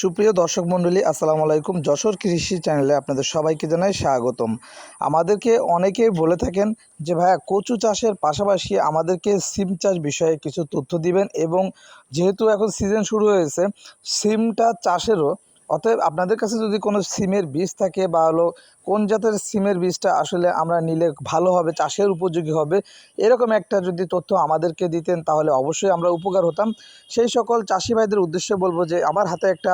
সুপ্রিয় দর্শক মণ্ডলী, আসসালামু আলাইকুম। যশোর কৃষি চ্যানেলে আপনাদের সবাইকে জানাই স্বাগতম। আমাদেরকে অনেকেই বলে থাকেন যে, ভাইয়া, কচু চাষের পাশাপাশি আমাদেরকে সিম চাষ বিষয়ে কিছু তথ্য দিবেন এবং যেহেতু এখন সিজন শুরু হয়েছে, সিমটা চাষেরও অতএব আপনাদের কাছে যদি কোনো সিমের বীজ থাকে বা হলো কোন জাতের সিমের বীজটা আসলে আমরা নিলে ভালো হবে, চাষের উপযোগী হবে, এরকম একটা যদি তথ্য আমাদেরকে দিতেন তাহলে অবশ্যই আমরা উপকার হতাম। সেই সকল চাষি ভাইদের উদ্দেশ্যে বলব যে আমার হাতে একটা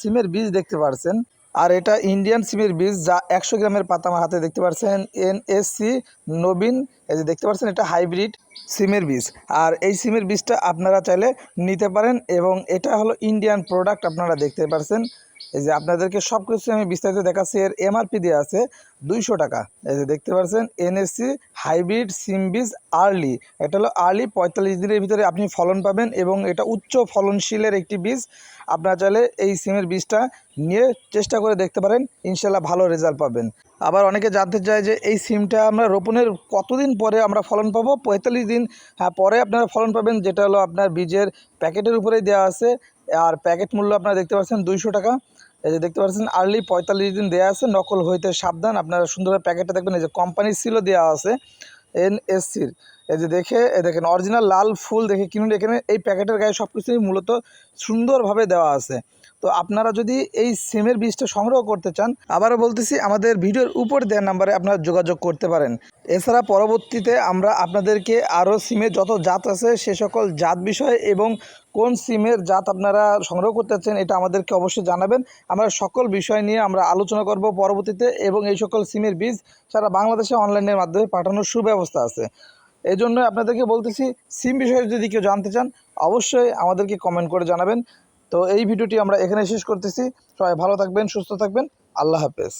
সিমের বীজ দেখতে পারছেন, আর এটা ইন্ডিয়ান সিমের বীজ যা একশো গ্রামের পাতা আমার হাতে দেখতে পাচ্ছেন এনএসসি নবীন, এই যে দেখতে পাচ্ছেন এটা হাইব্রিড। সিমের বীজ। আর এই সিমের বীজটা আপনারা চাইলে নিতে পারেন এবং এটা হলো ইন্ডিয়ান প্রোডাক্ট আপনারা দেখতে পাচ্ছেন এই যে আপনাদেরকে সব কিছু আমি বিস্তারিত দেখাচ্ছি। এর এমআরপি দেওয়া আছে দুইশো টাকা। এই যে দেখতে পাচ্ছেন এনএসসি হাইব্রিড সিম বীজ আর্লি এটা হলো আর্লি পঁয়তাল্লিশ দিনের ভিতরে আপনি ফলন পাবেন এবং এটা উচ্চ ফলনশীলের একটি বীজ। আপনারা চাইলে এই সিমের বীজটা নিয়ে চেষ্টা করে দেখতে পারেন। ইনশাল্লাহ ভালো রেজাল্ট পাবেন। আবার অনেকে জানতে চায় যে এই সিমটা আমরা রোপণের কতদিন পরে আমরা ফলন পাবো? পঁয়তাল্লিশ দিন হ্যাঁ পরে আপনারা ফলন পাবেন, যেটা হলো আপনার বীজের প্যাকেটের উপরেই দেওয়া আছে। আর প্যাকেট মূল্য আপনারা দেখতে পাচ্ছেন দুইশো টাকা। এই যে দেখতে পাচ্ছেন আর্লি পঁয়তাল্লিশ দিন দেওয়া আছে, নকল হইতে সাবধান। আপনারা সুন্দরভাবে প্যাকেটটা দেখবেন, এই যে কোম্পানির সিলও দেওয়া আছে, এনএসসির। এই যে দেখে দেখেন অরিজিনাল লাল ফুল দেখে কিনুন। এখানে এই প্যাকেটের গায়ে সব কিছুই মূলত সুন্দরভাবে দেওয়া আছে। তো আপনারা যদি এই সিমের বীজটা সংগ্রহ করতে চান, আবারও বলতেছি, আমাদের ভিডিওর উপর দেওয়ার নাম্বারে আপনারা যোগাযোগ করতে পারেন। এছাড়া পরবর্তীতে আমরা আপনাদেরকে আরও সিমের যত জাত আছে, সে সকল জাত বিষয়ে এবং কোন সিমের জাত আপনারা সংগ্রহ করতে চাচ্ছেন এটা আমাদেরকে অবশ্যই জানাবেন। আমরা সকল বিষয় নিয়ে আমরা আলোচনা করব পরবর্তীতে এবং এই সকল সিমের বীজ সারা বাংলাদেশে অনলাইনের মাধ্যমে পাঠানোর সুব্যবস্থা আছে। এই জন্য আপনাদেরকে বলতেছি, সিম বিষয়ে যদি কেউ জানতে চান, অবশ্যই আমাদেরকে কমেন্ট করে জানাবেন। তো এই ভিডিওটি আমরা এখানে শেষ করতেছি। সবাই ভালো থাকবেন, সুস্থ থাকবেন। আল্লাহ হাফেজ।